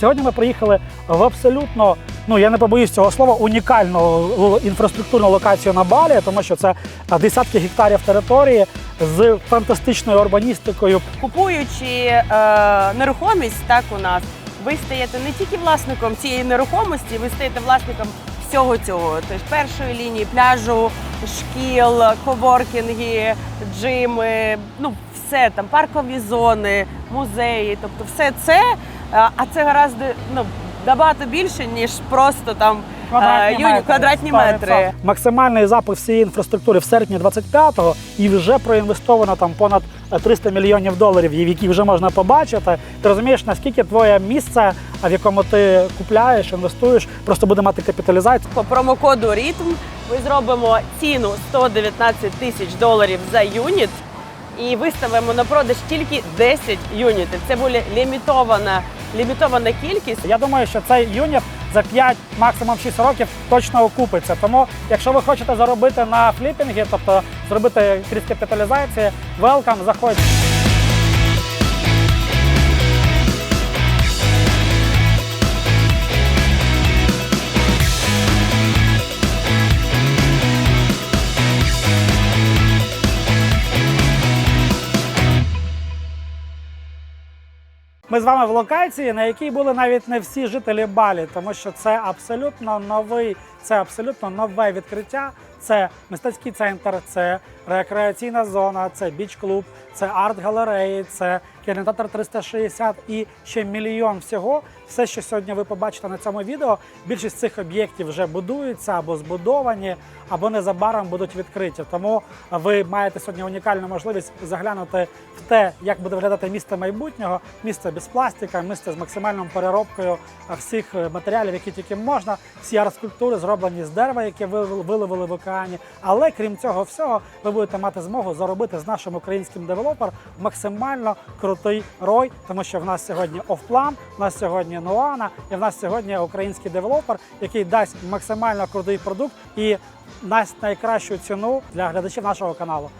Сьогодні ми приїхали в абсолютно, ну я не побоюсь цього слова, унікальну інфраструктурну локацію на Балі, тому що це десятки гектарів території з фантастичною урбаністикою. Купуючи е, нерухомість, так у нас, ви стаєте не тільки власником цієї нерухомості, ви стаєте власником всього цього. Тобто першої лінії пляжу, шкіл, коворкінги, джими, ну все там, паркові зони, музеї. Тобто все це, а це гаразд ну, набагато більше, ніж просто там е, юні- квадратні метри. Максимальний запуск всієї інфраструктури в серпні 25-го і вже проінвестовано там понад е, 300 мільйонів доларів, які вже можна побачити. Ти розумієш, наскільки твоє місце, в якому ти купляєш, інвестуєш, просто буде мати капіталізацію. По промокоду Ритм ми зробимо ціну 119 тисяч доларів за юніт і виставимо на продаж тільки 10 юнітів. Це буде лімітована, лімітована кількість. Я думаю, що цей юніт за 5, максимум 6 років точно окупиться. Тому, якщо ви хочете заробити на фліпінгі, тобто зробити крізь капіталізації, велкам, заходьте. Ми з вами в локації, на якій були навіть не всі жителі Балі, тому що це абсолютно новий, це абсолютно нове відкриття. Це мистецький центр, це рекреаційна зона, це біч-клуб, це арт-галереї, це кінотеатр 360 і ще мільйон всього. Все, що сьогодні ви побачите на цьому відео, більшість цих об'єктів вже будуються або збудовані, або незабаром будуть відкриті. Тому ви маєте сьогодні унікальну можливість заглянути в те, як буде виглядати місто майбутнього, місце без пластика, місце з максимальною переробкою всіх е, матеріалів, які тільки можна. Всі арт-скульптури зроблені з дерева, яке ви виловили в океані. Але крім цього всього, ви будете мати змогу заробити з нашим українським девелопером максимально крутий рой, тому що в нас сьогодні офплан, в нас сьогодні Нуана, і в нас сьогодні український девелопер, який дасть максимально крутий продукт і дасть найкращу ціну для глядачів нашого каналу.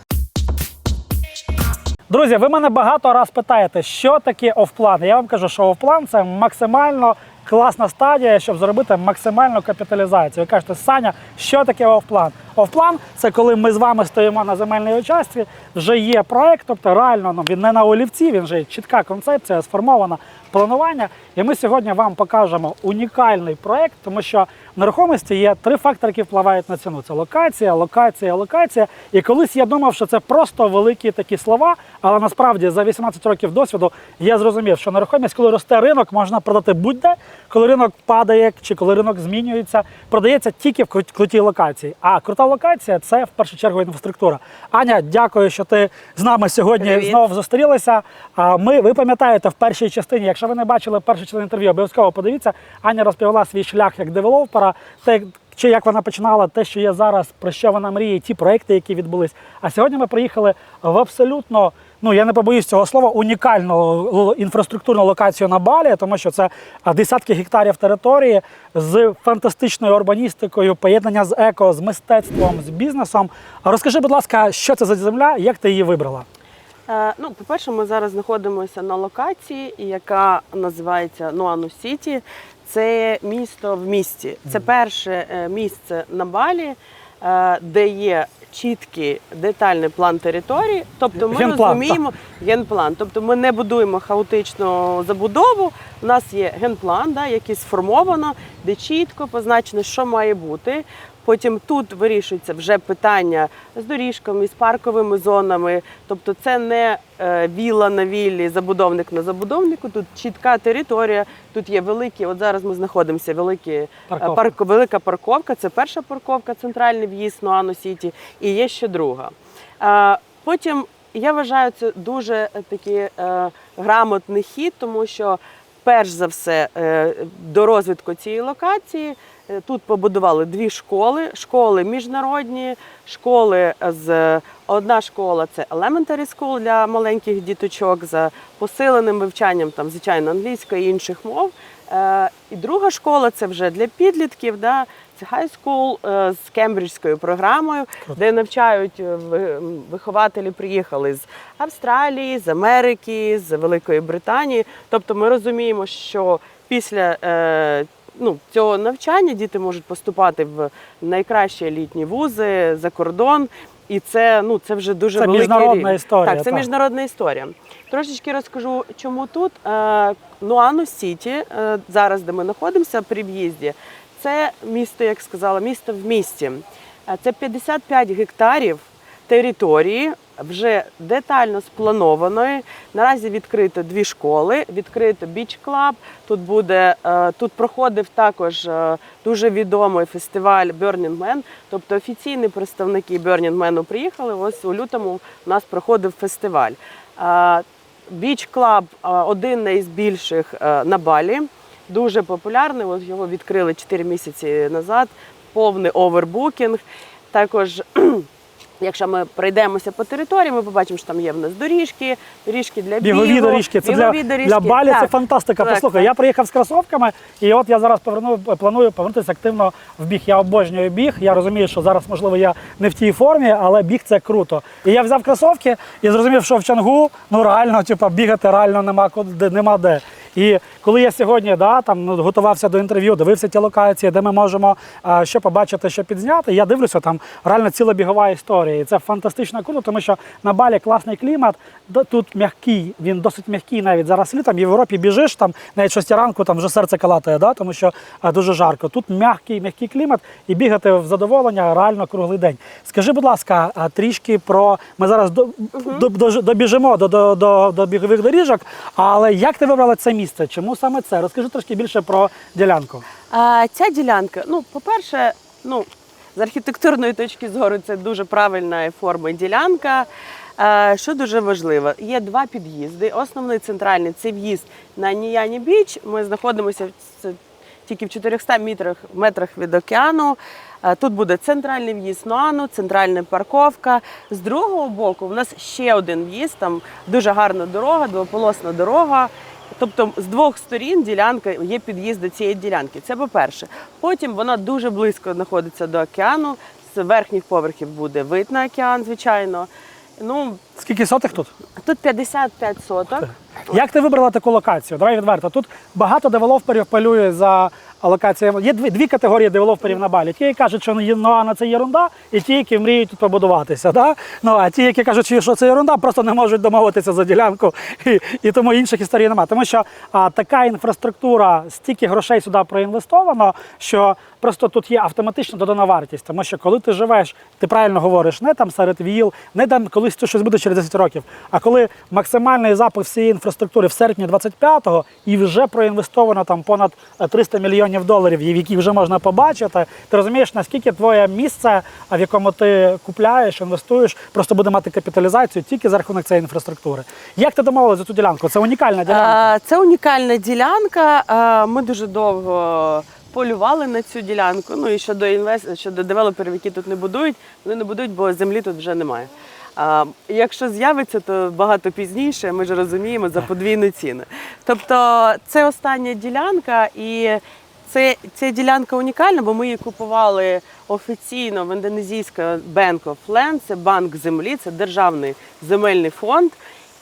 Друзі, ви мене багато раз питаєте, що таке офплан. Я вам кажу, що офплан це максимально класна стадія, щоб зробити максимальну капіталізацію. Ви кажете, Саня, що таке офплан? Офплан це коли ми з вами стоїмо на земельній участці, вже є проект, тобто реально ну, він не на олівці, він вже є чітка концепція, сформована планування. І ми сьогодні вам покажемо унікальний проект, тому що в нерухомості є три фактори, які впливають на ціну: це локація, локація, локація. І колись я думав, що це просто великі такі слова, але насправді за 18 років досвіду я зрозумів, що нерухомість, коли росте ринок, можна продати будь-де, коли ринок падає чи коли ринок змінюється, продається тільки в крутій локації. А крута локація це в першу чергу інфраструктура. Аня, дякую, що ти з нами сьогодні Привіт. знову зустрілися. А Ми ви пам'ятаєте в першій частині, якщо ви не бачили першу частину інтерв'ю, обов'язково подивіться. Аня розповіла свій шлях як девелопера, те, чи як вона починала, те, що є зараз, про що вона мріє, ті проекти, які відбулись. А сьогодні ми приїхали в абсолютно. Ну, я не побоюсь цього слова, унікальну інфраструктурну локацію на Балі, тому що це десятки гектарів території з фантастичною урбаністикою, поєднання з еко, з мистецтвом, з бізнесом. Розкажи, будь ласка, що це за земля, як ти її вибрала? Е, ну, по-перше, ми зараз знаходимося на локації, яка називається Нуану Сіті. Це місто в місті. Це перше е, місце на Балі, е, де є чіткий детальний план території. Тобто ми Генплан, розуміємо генплан. Тобто ми не будуємо хаотичну забудову. У нас є генплан, да, який сформовано, де чітко позначено, що має бути. Потім тут вирішується вже питання з доріжками, з парковими зонами. Тобто це не е, вілла на віллі, забудовник на забудовнику. Тут чітка територія. Тут є великі. От зараз ми знаходимося великі е, Парковка. парк, велика парковка. Це перша парковка, центральний в'їзд Нуану Сіті, і є ще друга. Потім я вважаю це дуже е, такий грамотний хід, тому що перш за все до розвитку цієї локації. Е, Тут побудували дві школи: школи міжнародні, школи з одна школа це elementary school для маленьких діточок за посиленим вивчанням там, звичайно, англійської і інших мов. Е, І друга школа це вже для підлітків. Да, це high school е, з кембриджською програмою, де навчають вихователі, приїхали з Австралії, з Америки, з Великої Британії. Тобто ми розуміємо, що після ну, цього навчання діти можуть поступати в найкращі елітні вузи за кордон. І це, ну, це вже дуже Це великий міжнародна рівень. історія, Так, це так. міжнародна історія. Трошечки розкажу, чому тут. Е, Нуану Сіті, е, зараз, де ми знаходимося при в'їзді, це місто, як сказала, місто в місті. Е, Це 55 гектарів території, вже детально спланованої. Наразі відкрито дві школи, відкрито біч клаб. Тут буде е, тут проходив також е, дуже відомий фестиваль Burning Man. Тобто офіційні представники Burning Man приїхали. Ось у лютому у нас проходив фестиваль. Біч клаб один із більших е, на Балі. Дуже популярний. От його відкрили 4 місяці назад. Повний овербукінг. Також Якщо ми пройдемося по території, ми побачимо, що там є в нас доріжки, доріжки для бігу, Бігові доріжки. Це для, доріжки. для Балі це фантастика. Так, Послухай, так. я приїхав з кросовками, і от я зараз поверну, планую повернутися активно в біг. Я обожнюю біг. Я розумію, що зараз, можливо, я не в тій формі, але біг це круто. І я взяв кросовки і зрозумів, що в Чангу ну реально, типу, бігати реально нема куди, нема де. І коли я сьогодні да, там, ну, готувався до інтерв'ю, дивився ті локації, де ми можемо а, що побачити, що підзняти, я дивлюся, там реально ціла бігова історія. І це фантастично круто, тому що на Балі класний клімат, тут м'який, він досить м'який навіть зараз літом. В Європі біжиш, там навіть 6 ранку там вже серце калатає, да, тому що а, дуже жарко. Тут м'який, м'який клімат і бігати в задоволення реально круглий день. Скажи, будь ласка, а, трішки про. Ми зараз до, до, до, добіжимо до, до, до, до бігових доріжок, але як ти вибрала це місце? Чому саме це? Розкажи трошки більше про ділянку. А, ця ділянка, ну, по-перше, ну, з архітектурної точки зору це дуже правильна форма ділянка. Що дуже важливо, є два під'їзди. Основний центральний це в'їзд на Ніяні Біч. Ми знаходимося тільки в 400 метрах, метрах від океану. Тут буде центральний в'їзд Нуану, центральна парковка. З другого боку, в нас ще один в'їзд, там дуже гарна дорога, двополосна дорога. Тобто з двох сторін ділянка є під'їзд до цієї ділянки. Це по-перше. Потім вона дуже близько знаходиться до океану. З верхніх поверхів буде вид на океан, звичайно. Ну Скільки сотих тут? тут 55 соток. Як ти вибрала таку локацію? Давай відверто. Тут багато девелоперів палює за локаціями. Є дві, дві категорії девелоперів на балі. Ті, які кажуть, що Ноана це єрунда, і ті, які мріють тут побудуватися. Да? Ну, а ті, які кажуть, що це єрунда, просто не можуть домовитися за ділянку, і, і тому інших історій немає. Тому що а, така інфраструктура, стільки грошей сюди проінвестовано, що просто тут є автоматична додана вартість. Тому що коли ти живеш, ти правильно говориш, не там серед віл, не там колись щось буде через 10 років, а коли максимальний запуск всієї інфраструктури в серпні 25-го і вже проінвестовано там понад е, 300 мільйонів доларів, які вже можна побачити, ти розумієш, наскільки твоє місце, в якому ти купляєш, інвестуєш, просто буде мати капіталізацію тільки за рахунок цієї інфраструктури. Як ти домовилася за цю ділянку? Це унікальна ділянка. Це унікальна ділянка. Ми дуже довго полювали на цю ділянку. Ну і щодо інвест... щодо девелоперів, які тут не будують, вони не будують, бо землі тут вже немає. А, якщо з'явиться, то багато пізніше, ми ж розуміємо, за подвійну ціну. Тобто це остання ділянка, і це, ця ділянка унікальна, бо ми її купували офіційно в Bank of Land, це банк землі, це державний земельний фонд.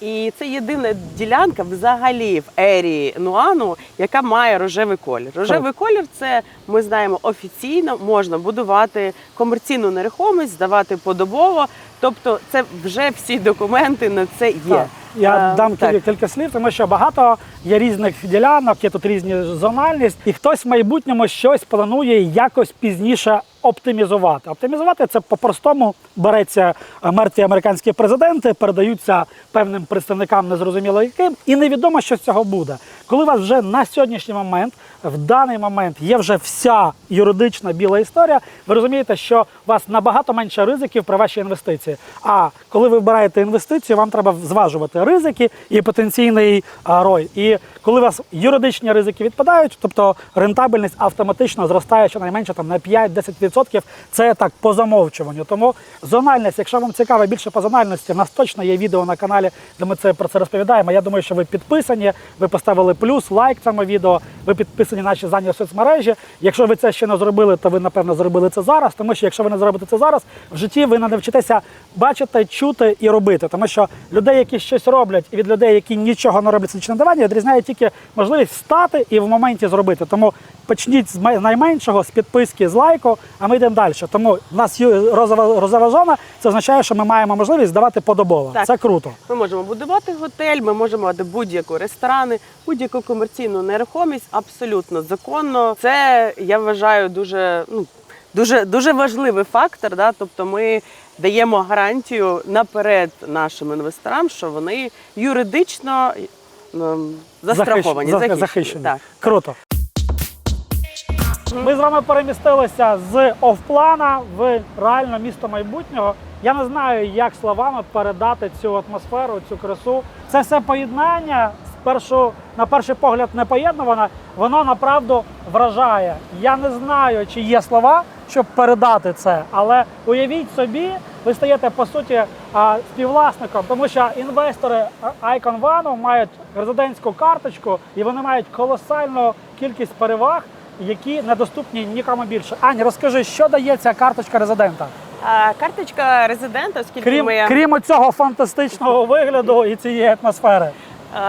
І це єдина ділянка взагалі в ерії Нуану, яка має рожевий колір. Рожевий колір це ми знаємо офіційно можна будувати комерційну нерухомість, здавати подобово. Тобто, це вже всі документи на це є. Так. Я Е, дам так. кілька слів, тому що багато є різних ділянок, є тут різні зональність, і хтось в майбутньому щось планує якось пізніше оптимізувати. Оптимізувати це по-простому береться е, мертві американські президенти, передаються певним представникам незрозуміло яким, і невідомо, що з цього буде. Коли у вас вже на сьогоднішній момент, в даний момент є вже вся юридична біла історія, ви розумієте, що у вас набагато менше ризиків при вашій інвестиції. А коли ви вибираєте інвестицію, вам треба зважувати ризики і потенційний рой. І коли у вас юридичні ризики відпадають, тобто рентабельність автоматично зростає щонайменше там на 5-10%. 100% це так по замовчуванню. Тому зональність, якщо вам цікаво більше по зональності, в нас точно є відео на каналі, де ми це про це розповідаємо. Я думаю, що ви підписані, ви поставили плюс, лайк цьому відео, ви підписані на наші зайняті соцмережі. Якщо ви це ще не зробили, то ви напевно зробили це зараз. Тому що якщо ви не зробите це зараз, в житті ви не навчитеся бачити, чути і робити. Тому що людей, які щось роблять, і від людей, які нічого не роблять це надавання, відрізняє тільки можливість встати і в моменті зробити. Тому почніть з найменшого, з підписки, з лайку, а ми йдемо далі. Тому в нас є розова, розова зона, це означає, що ми маємо можливість здавати подобово. Так. Це круто. Ми можемо будувати готель, ми можемо мати будь-яку ресторани, будь-яку комерційну нерухомість абсолютно законно. Це я вважаю дуже ну. Дуже дуже важливий фактор, да? тобто ми даємо гарантію наперед нашим інвесторам, що вони юридично ем, застраховані, Захищ- захищені. захищені. Так. Круто. Ми з вами перемістилися з офплана в реальне місто майбутнього. Я не знаю, як словами передати цю атмосферу, цю красу. Це все поєднання спершу, на перший погляд, не поєднуване, воно направду вражає. Я не знаю, чи є слова, щоб передати це, але уявіть собі, ви стаєте по суті співвласником, тому що інвестори Icon One мають резидентську карточку і вони мають колосальну кількість переваг, які недоступні нікому більше. Аня, розкажи, що дає ця карточка резидента? А, карточка резидента, оскільки Крім, ми крім цього фантастичного вигляду і цієї атмосфери.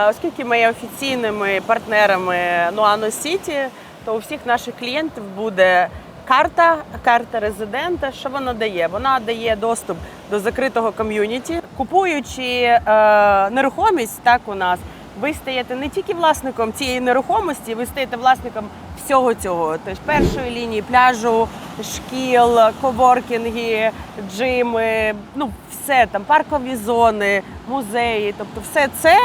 Оскільки ми є офіційними партнерами Nuano City, то у всіх наших клієнтів буде карта, карта резидента. Що вона дає? Вона дає доступ до закритого ком'юніті. Купуючи е, нерухомість, так у нас. Ви стаєте не тільки власником цієї нерухомості, ви стаєте власником всього цього. Тож першої лінії пляжу, шкіл, коворкінги, джими, ну все там, паркові зони, музеї. Тобто все це,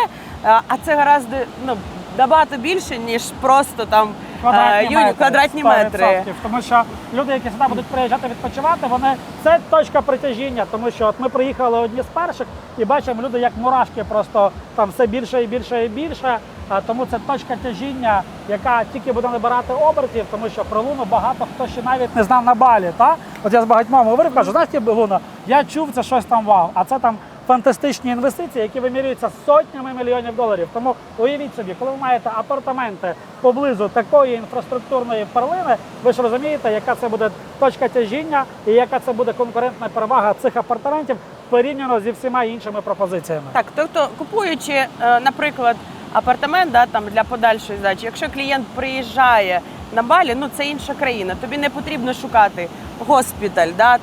а це гаразд ну, набагато більше, ніж просто там Квадратні, е, юні- метри, квадратні 100%. метри. Тому що люди, які сюди будуть приїжджати відпочивати, вони це точка притяжіння. Тому що от ми приїхали одні з перших і бачимо люди, як мурашки, просто там все більше і більше і більше. А тому це точка тяжіння, яка тільки буде набирати обертів, тому що про луну багато хто ще навіть не знав на балі. Та? От я з багатьма говорив, кажу, знаєш, луна, я чув це щось там вау, а це там фантастичні інвестиції, які вимірюються сотнями мільйонів доларів. Тому уявіть собі, коли ви маєте апартаменти поблизу такої інфраструктурної перлини, ви ж розумієте, яка це буде точка тяжіння і яка це буде конкурентна перевага цих апартаментів порівняно зі всіма іншими пропозиціями. Так, тобто, купуючи, е, наприклад, апартамент да, там, для подальшої здачі, якщо клієнт приїжджає на Балі, ну це інша країна, тобі не потрібно шукати госпіталь, да,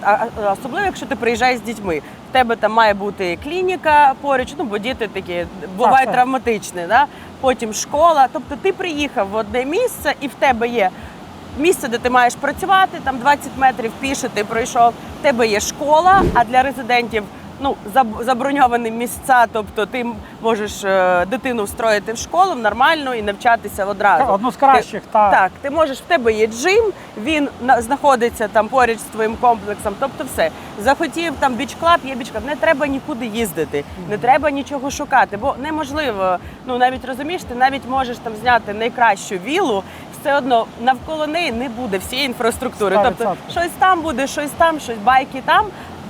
особливо якщо ти приїжджаєш з дітьми. В тебе там має бути клініка поруч, ну бо діти такі бувають травматичні, да? потім школа. Тобто ти приїхав в одне місце і в тебе є місце, де ти маєш працювати, там 20 метрів піше ти пройшов. В тебе є школа, а для резидентів ну заб- заброньовані місця. Тобто ти можеш е, дитину встроїти в школу нормально і навчатися одразу. Одну з кращих, Ти- так. так, ти можеш в тебе є джим, він на- знаходиться там поруч з твоїм комплексом. Тобто, все захотів там біч-клаб, є біч-клаб. Не треба нікуди їздити, не треба нічого шукати, бо неможливо. Ну навіть розумієш, ти навіть можеш там зняти найкращу вілу. Все одно навколо неї не буде всієї інфраструктури. Сто Тобто щось там буде, щось там, щось байки там.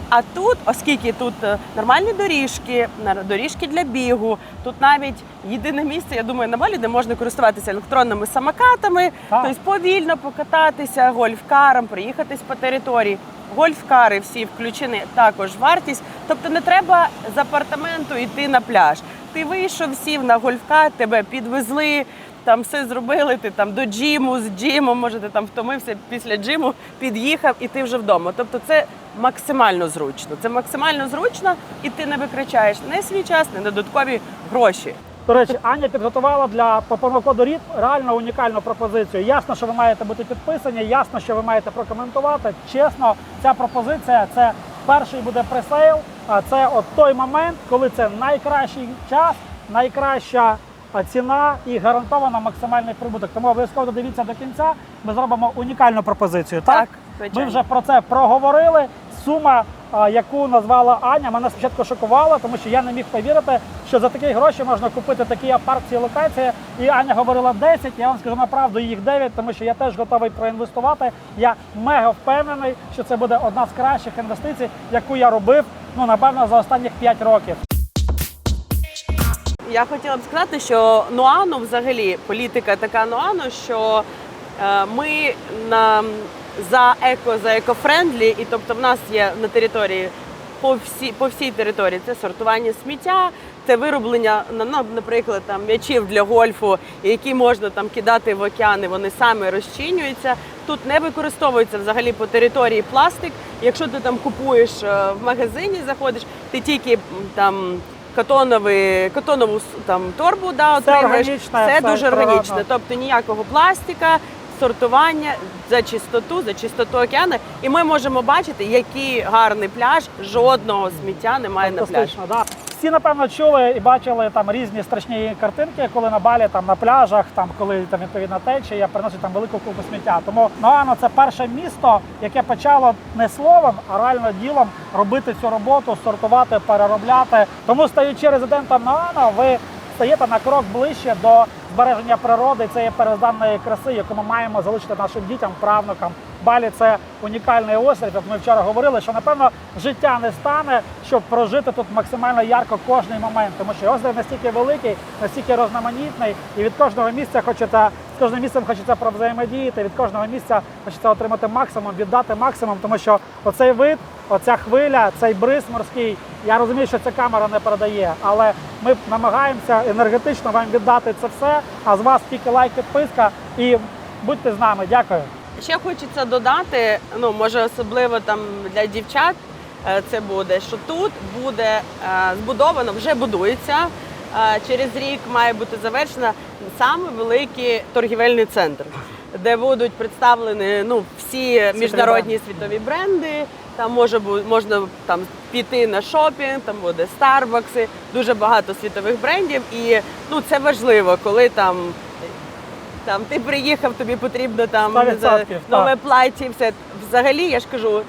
А тут, оскільки тут е, нормальні доріжки, доріжки для бігу, тут навіть єдине місце, я думаю, на Балі, де можна користуватися електронними самокатами, Так. тобто повільно покататися гольфкаром, проїхатись по території. Гольфкари всі включені також вартість. Тобто не треба з апартаменту йти на пляж. Ти вийшов, сів на гольфкар, тебе підвезли. Там все зробили, ти там до джиму, з джимом, може, ти там втомився після джиму, під'їхав і ти вже вдома. Тобто це максимально зручно. Це максимально зручно, і ти не витрачаєш не свій час, не додаткові гроші. До речі, Аня підготувала для по коду РІД реально унікальну пропозицію. Ясно, що ви маєте бути підписані, ясно, що ви маєте прокоментувати. Чесно, ця пропозиція це перший буде пресейл. А це от той момент, коли це найкращий час, найкраща ціна і гарантовано максимальний прибуток. Тому обов'язково додивіться до кінця. Ми зробимо унікальну пропозицію. Так, Так, ми вже про це проговорили. Сума яку назвала Аня, мене спочатку шокувало, тому що я не міг повірити, що за такі гроші можна купити такий апарт в цій локації. І Аня говорила 10, я вам скажу на правду, їх 9, тому що я теж готовий проінвестувати. Я мега впевнений, що це буде одна з кращих інвестицій, яку я робив, ну напевно, за останніх 5 років. Я хотіла б сказати, що Нуану взагалі політика така Нуану, що е, ми на, за еко, за екофрендлі, і тобто в нас є на території по всій, по всій території це сортування сміття, це вироблення, на- на- наприклад, там м'ячів для гольфу, які можна там кидати в океани, вони самі розчинюються. Тут не використовується взагалі по території пластик. Якщо ти там купуєш е, в магазині, заходиш, ти тільки там катоновий, катонову там торбу да, Все отримуєш. органічне, Все все дуже органічне. Тобто ніякого пластика, сортування за чистоту, за чистоту океану. І ми можемо бачити, який гарний пляж, жодного сміття немає на пляжі. Да. Всі, напевно, чули і бачили там різні страшні картинки, коли на балі там на пляжах, там коли там відповідна течія, приносять там велику купу сміття. Тому Ноано це перше місто, яке почало не словом, а реально ділом робити цю роботу, сортувати, переробляти. Тому стаючи резидентом Ноано, ви стаєте на крок ближче до збереження природи цієї переданої краси, яку ми маємо залишити нашим дітям, правнукам. Балі це унікальний острів. Як ми вчора говорили, що напевно життя не стане, щоб прожити тут максимально ярко кожний момент, тому що острів настільки великий, настільки розноманітний, і від кожного місця хочеться кожним місцем хочеться провзаємодіяти. Від кожного місця хочеться отримати максимум, віддати максимум, тому що оцей вид, оця хвиля, цей бриз морський. Я розумію, що ця камера не передає, але ми намагаємося енергетично вам віддати це все. А з вас тільки лайк, підписка і будьте з нами. Дякую. Ще хочеться додати, ну може особливо там для дівчат е, це буде, що тут буде е, збудовано, вже будується. Через рік має бути завершена саме великий торгівельний центр, де будуть представлені ну всі міжнародні світові бренди. Там може можна там піти на шопінг, там буде Старбакси, дуже багато світових брендів. І ну це важливо, коли там там ти приїхав, тобі потрібно там 100%, так. нове плаття, все. Взагалі, я ж кажу,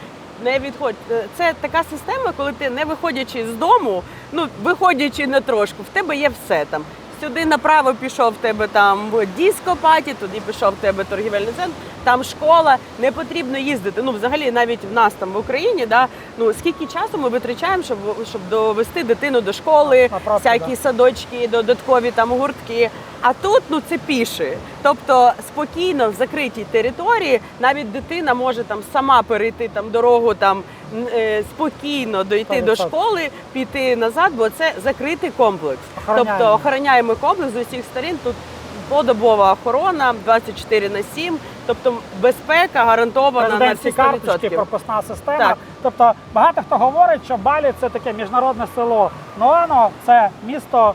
не відходь. Це така система, коли ти не виходячи з дому, ну виходячи на трошку, в тебе є все там. Сюди направо пішов в тебе там дископаті, туди пішов в тебе торгівельний центр, там школа. Не потрібно їздити. Ну, взагалі, навіть в нас там в Україні, да, ну скільки часу ми витрачаємо, щоб щоб довести дитину до школи, Направду, всякі да. садочки, додаткові там гуртки. А тут ну це піші. Тобто спокійно в закритій території навіть дитина може там сама перейти там дорогу, там е, спокійно дойти до 100%. школи, піти назад, бо це закритий комплекс. Охороняємо. Тобто охороняємо комплекс з усіх сторін. Тут подобова охорона 24 на 7, тобто безпека гарантована на всі Президентські карточки, пропускна система. Так. Тобто багато хто говорить, що Балі це таке міжнародне село. Ну, Ноано це місто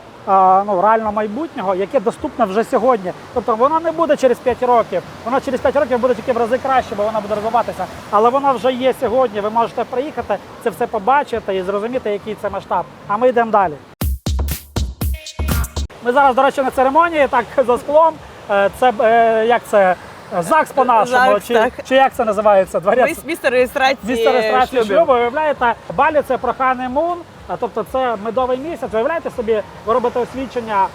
ну, реально майбутнього, яке доступне вже сьогодні. Тобто воно не буде через 5 років. Воно через 5 років буде тільки в рази краще, бо воно буде розвиватися. Але воно вже є сьогодні. Ви можете приїхати, це все побачити і зрозуміти, який це масштаб. А ми йдемо далі. Ми зараз, до речі, на церемонії, так за склом. Е, Це е, як це? ЗАГС по-нашому, чи, так. чи як це називається? Дворець Міс- Місце реєстрації, Місце реєстрації шлюбів. шлюбу, виявляєте, Балі це про ханемун, а тобто це медовий місяць. Виявляєте собі, ви робите освідчення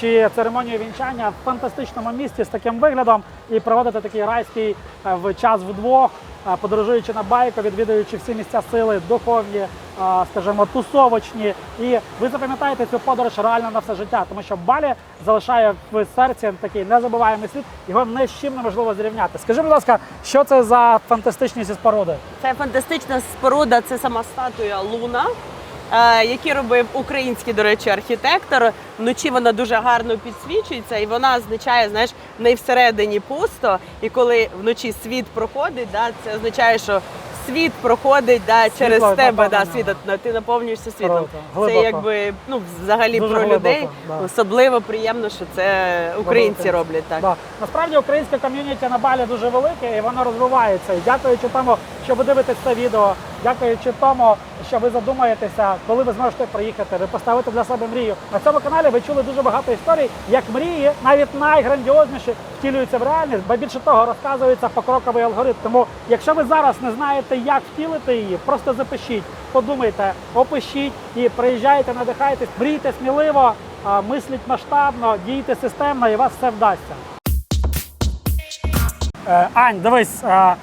чи церемонію вінчання в фантастичному місті з таким виглядом і проводите такий райський в час вдвох, подорожуючи на байку, відвідуючи всі місця сили, духовні, скажімо, тусовочні. І ви запам'ятаєте цю подорож реально на все життя, тому що Балі залишає в серці такий незабуваємий світ, його ні з чим неможливо зрівняти. Скажи, будь ласка, що це за фантастичні зі споруди? Це фантастична споруда, це сама статуя Луна, е, який робив український, до речі, архітектор. Вночі вона дуже гарно підсвічується, і вона означає, знаєш, в неї всередині пусто. І коли вночі світ проходить, да, це означає, що світ проходить да, через тебе, да, наповнено. світ, ти наповнюєшся світлом. Круто. Це якби ну, взагалі Дуже про глибоко, людей. да. Особливо приємно, що це українці роблять так. Да. Насправді українське ком'юніті на Балі дуже велике і воно розвивається. І дякуючи тому, що ви дивитесь це відео, дякуючи тому, що ви задумаєтеся, коли ви зможете приїхати, ви поставите для себе мрію. На цьому каналі ви чули дуже багато історій, як мрії, навіть найграндіозніші, втілюються в реальність, бо більше того розказується покроковий алгоритм. Тому, якщо ви зараз не знаєте, як втілити її, просто запишіть подумайте, опишіть і приїжджайте, надихайтесь, мрійте сміливо, мисліть масштабно, дійте системно, і вас все вдасться. Е, Ань, дивись, е,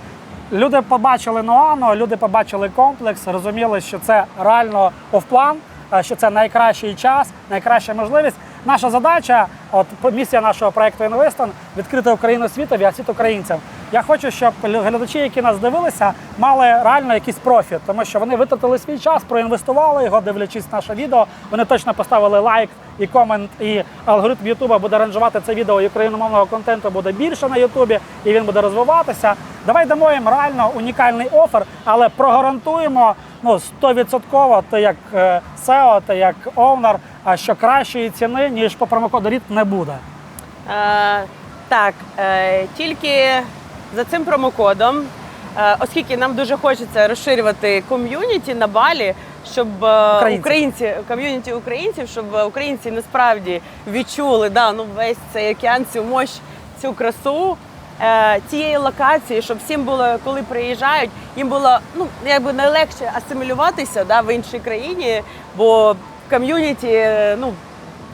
люди побачили Ноану, люди побачили комплекс, розуміли, що це реально офплан, що це найкращий час, найкраща можливість. Наша задача, от місія нашого проекту Інвестон відкрити Україну світові, а світ українцям. Я хочу, щоб глядачі, які нас дивилися, мали реально якийсь профіт, тому що вони витратили свій час, проінвестували його, дивлячись наше відео. Вони точно поставили лайк і комент, і алгоритм Ютуба буде ранжувати це відео і україномовного контенту буде більше на Ютубі, і він буде розвиватися. Давай дамо їм реально унікальний офер, але прогарантуємо ну 100% ти як е, SEO, ти як оунер, а що кращої ціни ніж по промокоду RIT не буде. Е, так, е, тільки за цим промокодом, е, оскільки нам дуже хочеться розширювати ком'юніті на балі, щоб е, Українців. українці, ком'юніті українців, щоб українці насправді відчули да, ну, весь цей океан, цю мощь, цю красу. е, Цієї локації, щоб всім було, коли приїжджають, їм було ну якби найлегше асимілюватися да, в іншій країні, бо ком'юніті е, ну,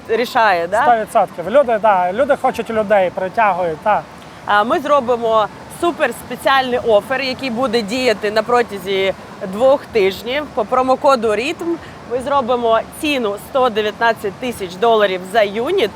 рішає. Да? 100%. Люди, да, люди хочуть людей, притягують. Так. А, Ми зробимо супер спеціальний офер, який буде діяти на протязі двох тижнів. По промокоду Ритм ми зробимо ціну 119 тисяч доларів за юніт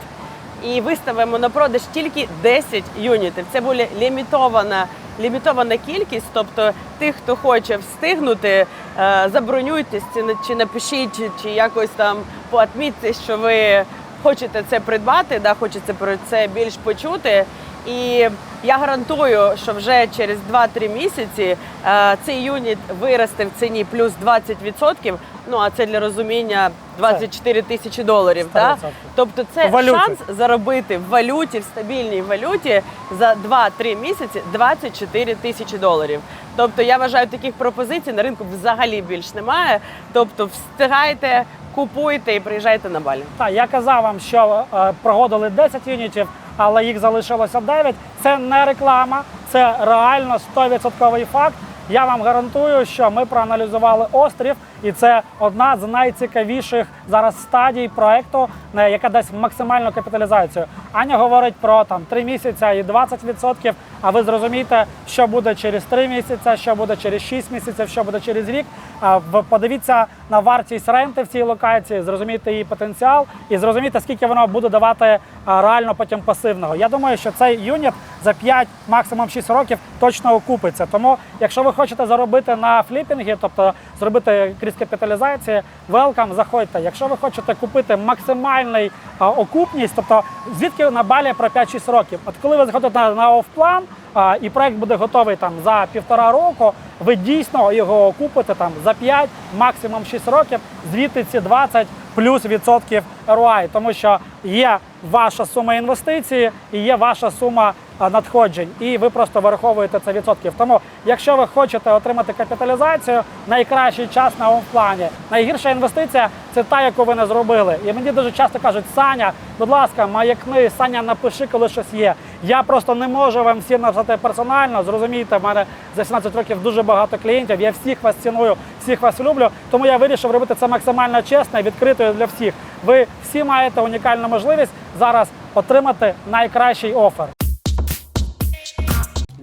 і виставимо на продаж тільки 10 юнітів. Це буде лімітована. Лімітована кількість, тобто тих, хто хоче встигнути, е, забронюйтесь чи на- чи напишіть, чи якось там поатмітьте, що ви хочете це придбати, да, хочете про це більш почути. І я гарантую, що вже через 2-3 місяці е, цей юніт виросте в ціні плюс 20%. Ну а це для розуміння 24 тисячі доларів. Да? Тобто це валюті. шанс заробити в валюті, в стабільній валюті за 2-3 місяці 24 тисячі доларів. Тобто я вважаю, таких пропозицій на ринку взагалі більш немає. Тобто встигайте, купуйте і приїжджайте на балі. Так, я казав вам, що е, проводили 10 юнітів, але їх залишилося 9. Це не реклама, це реально 100% факт. Я вам гарантую, що ми проаналізували острів, і це одна з найцікавіших зараз стадій проекту, яка дасть максимальну капіталізацію. Аня говорить про там 3 місяці і 20%, А ви зрозумієте, що буде через 3 місяці, що буде через 6 місяців, що буде через рік. Подивіться на вартість ренти в цій локації, зрозумійте її потенціал і зрозумійте, скільки воно буде давати реально потім пасивного. Я думаю, що цей юніт за 5, максимум 6 років точно окупиться. Тому, якщо ви хочете заробити на фліпінгі, тобто зробити крізь капіталізації, велкам, заходьте. Якщо ви хочете купити максимальний а, окупність, тобто звідки на балі про 5-6 років. От коли ви заходите на, на офплан, а, і проект буде готовий там за півтора року, ви дійсно його окупите там за 5, максимум 6 років, звідти ці 20 плюс відсотків ROI, тому що є ваша сума інвестиції і є ваша сума надходжень, і ви просто вираховуєте це відсотків. Тому, якщо ви хочете отримати капіталізацію, найкращий час на офплані. Найгірша інвестиція це та, яку ви не зробили. І мені дуже часто кажуть, Саня, будь ласка, маякни, Саня, напиши, коли щось є. Я просто не можу вам всім написати персонально. Зрозумійте, в мене за 17 років дуже багато клієнтів. Я всіх вас ціную, всіх вас люблю. Тому я вирішив робити це максимально чесно і відкритою для всіх. Ви всі маєте унікальну можливість зараз отримати найкращий офер.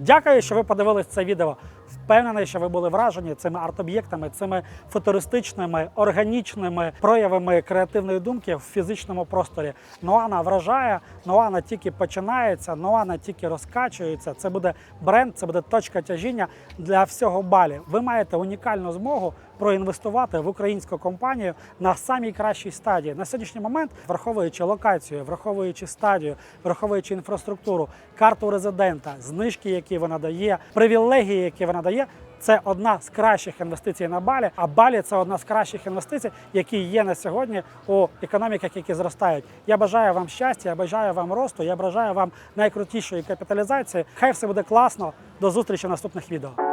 Дякую, що ви подивились це відео. Впевнений, що ви були вражені цими арт-об'єктами, цими футуристичними, органічними проявами креативної думки в фізичному просторі. Ноана вражає, Ноана тільки починається, Ноана тільки розкачується. Це буде бренд, це буде точка тяжіння для всього балі. Ви маєте унікальну змогу проінвестувати в українську компанію на самій кращій стадії. На сьогоднішній момент, враховуючи локацію, враховуючи стадію, враховуючи інфраструктуру, карту резидента, знижки, які вона дає, привілегії, які вона дає. Це одна з кращих інвестицій на балі. А балі це одна з кращих інвестицій, які є на сьогодні у економіках, які зростають. Я бажаю вам щастя, я бажаю вам росту, я бажаю вам найкрутішої капіталізації. Хай все буде класно. До зустрічі в наступних відео.